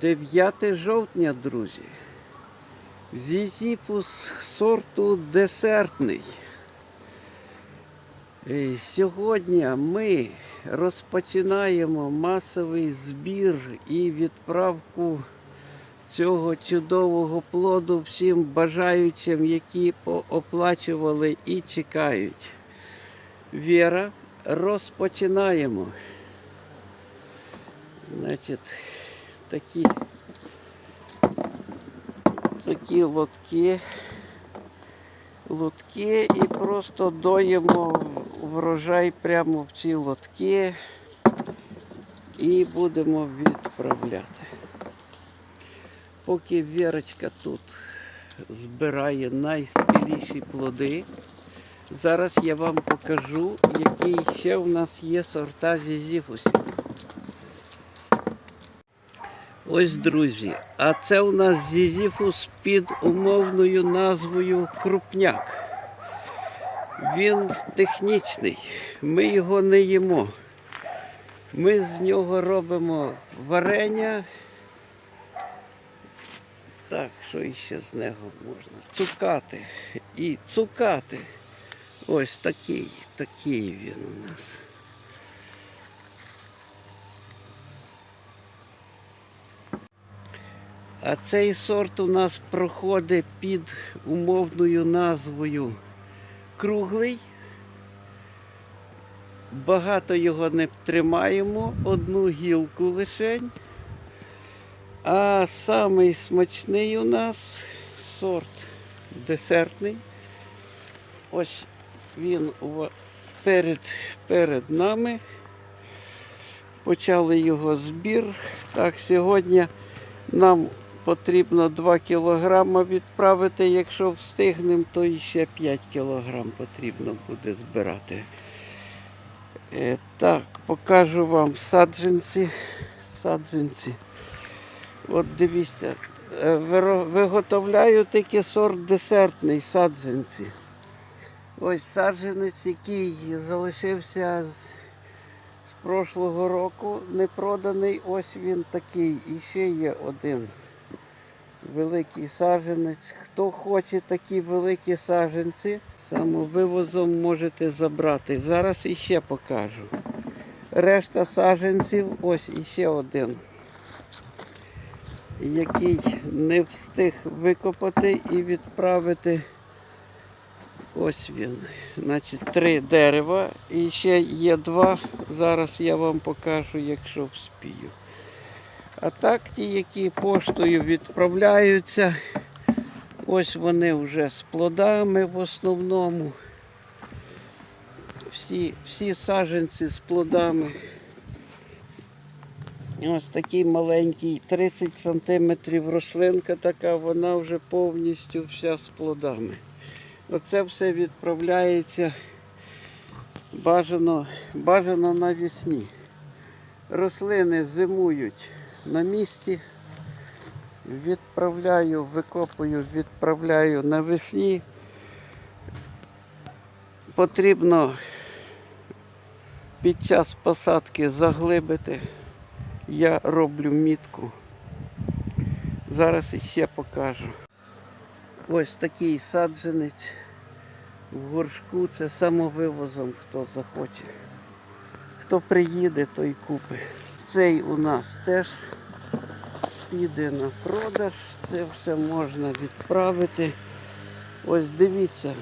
9 жовтня, друзі. Зізіфус сорту десертний. Е, Сьогодні ми розпочинаємо масовий збір і відправку цього чудового плоду всім бажаючим, які пооплачували і чекають. Віра, розпочинаємо. Значить, такі, такі лотки. Лотки і просто доїмо врожай прямо в ці лотки і будемо відправляти. Поки Вірочка тут збирає найспіліші плоди, зараз я вам покажу, які ще в нас є сорта зізіфусів. Ось, друзі, а це у нас зізіфус під умовною назвою крупняк. Він технічний, ми його не їмо. Ми з нього робимо варення. Так, що іще з нього можна? Цукати. І цукати. Ось такий, такий він у нас. А цей сорт у нас проходить під умовною назвою круглий. Багато його не тримаємо, одну гілку лишень. А самий смачний у нас сорт десертний. Ось він перед, перед нами. Почали його збір. Так, сьогодні нам потрібно 2 кілограма відправити. Якщо встигнемо, то ще 5 кілограм потрібно буде збирати. Е, так, покажу вам саджанці. Саджанці. От дивіться, е, виготовляю тільки сорт десертний саджанці. Ось саджанець, який залишився з, з прошлого року, не проданий. Ось він такий. І ще є один великий саджанець. Хто хоче такі великі саджанці, самовивозом можете забрати. Зараз іще покажу. Решта саджанців, ось іще один який не встиг викопати і відправити. Ось він. Значить, три дерева. І ще є два. Зараз я вам покажу, якщо вспію. А так ті, які поштою відправляються, ось вони вже з плодами в основному. Всі, всі саджанці з плодами. Ось такий маленький, 30 сантиметрів рослинка така, вона вже повністю вся з плодами. Оце все відправляється бажано, бажано навесні. Рослини зимують на місці. Відправляю, викопую, відправляю навесні. Потрібно під час посадки заглибити. Я роблю мітку. Зараз іще покажу. Ось такий саджанець в горшку. Це самовивозом, хто захоче. Хто приїде, той купить. Цей у нас теж піде на продаж. Це все можна відправити. Ось дивіться.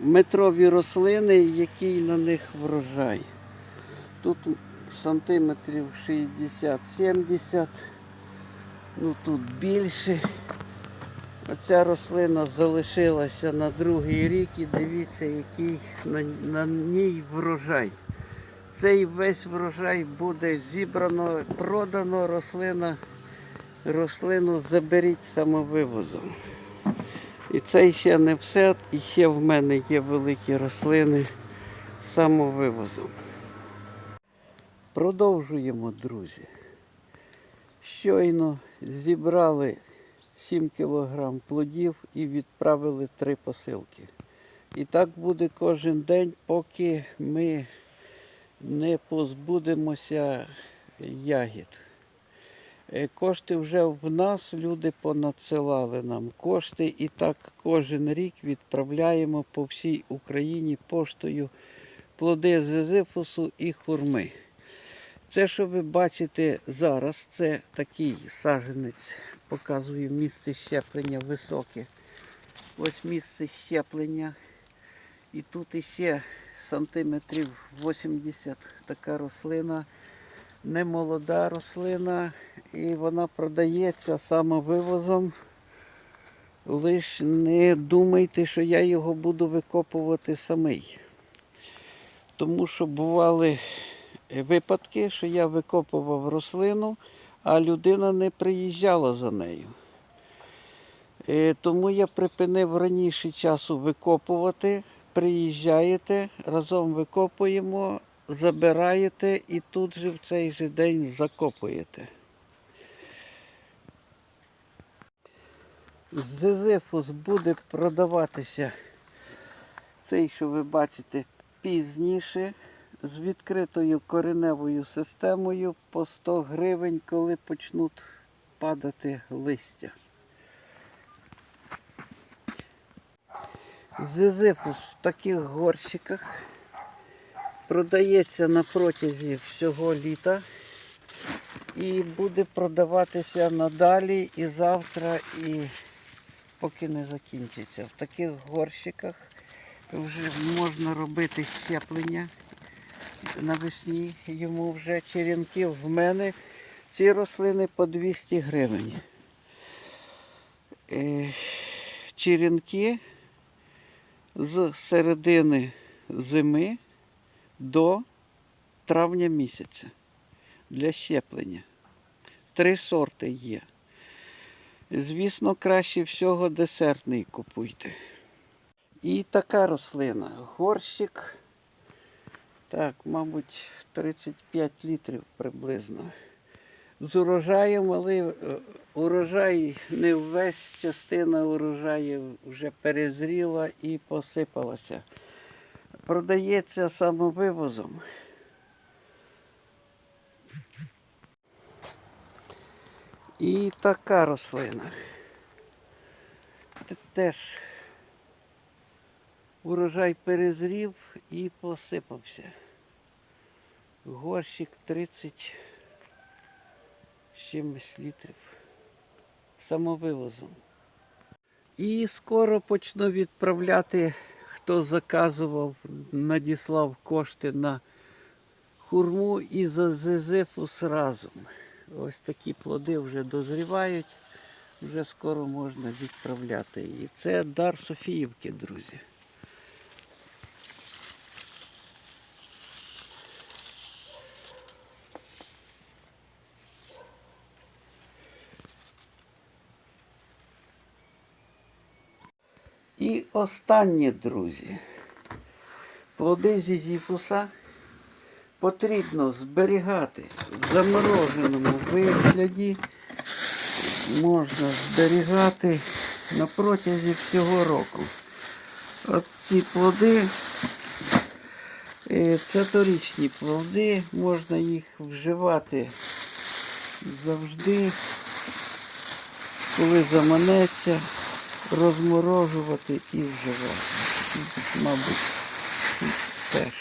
Метрові рослини, який на них врожай. Тут сантиметрів 60-70. Ну тут більше. Оця рослина залишилася на другий рік і дивіться, який на, на ній врожай. Цей весь врожай буде зібрано, продано, рослина, рослину заберіть самовивозом. І це ще не все, і ще в мене є великі рослини самовивозом. Продовжуємо, друзі. Щойно зібрали 7 кілограм плодів і відправили три посилки. І так буде кожен день, поки ми не позбудемося ягід. Е, Кошти вже в нас, люди понадсилали нам кошти, і так кожен рік відправляємо по всій Україні поштою плоди зизифусу і хурми. Це, що ви бачите зараз, це такий саженець, показую місце щеплення високе. Ось місце щеплення. І тут іще сантиметрів 80 така рослина, не молода рослина, і вона продається самовивозом. Лиш не думайте, що я його буду викопувати самий. Тому що бували випадки, що я викопував рослину, а людина не приїжджала за нею. Е, Тому я припинив раніше часу викопувати. Приїжджаєте, разом викопуємо, забираєте і тут же в цей же день закопуєте. Зизифус буде продаватися цей, що ви бачите, пізніше з відкритою кореневою системою по 100 гривень, коли почнуть падати листя. Зизифус в таких горщиках продається на протязі всього літа і буде продаватися надалі і завтра, і поки не закінчиться. В таких горщиках вже можна робити щеплення навесні. Йому вже черенків в мене ці рослини по 200 гривень. Е, Черенки з середини зими до травня місяця для щеплення. Три сорти є. Звісно, краще всього десертний купуйте. І така рослина. Горщик. Так, мабуть, 35 літрів приблизно. З урожаєм, але е, урожай не весь частина урожаю вже перезріла і посипалася. Продається самовивозом. І така рослина. Теж урожай перезрів і посипався. Горщик 30 з чимось літрів самовивозом. І скоро почну відправляти, хто заказував, надіслав кошти на хурму і за зизифус разом. Ось такі плоди вже дозрівають, вже скоро можна відправляти. І це дар Софіївки, друзі. І останнє, друзі. Плоди зізіфуса потрібно зберігати в замороженому вигляді. Можна зберігати на протязі всього року. От ці плоди, це торічні плоди, можна їх вживати завжди, коли заманеться, розморожувати і вживати. Мабуть, теж.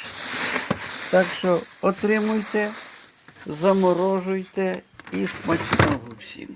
Так що отримуйте, заморожуйте і смачного всім.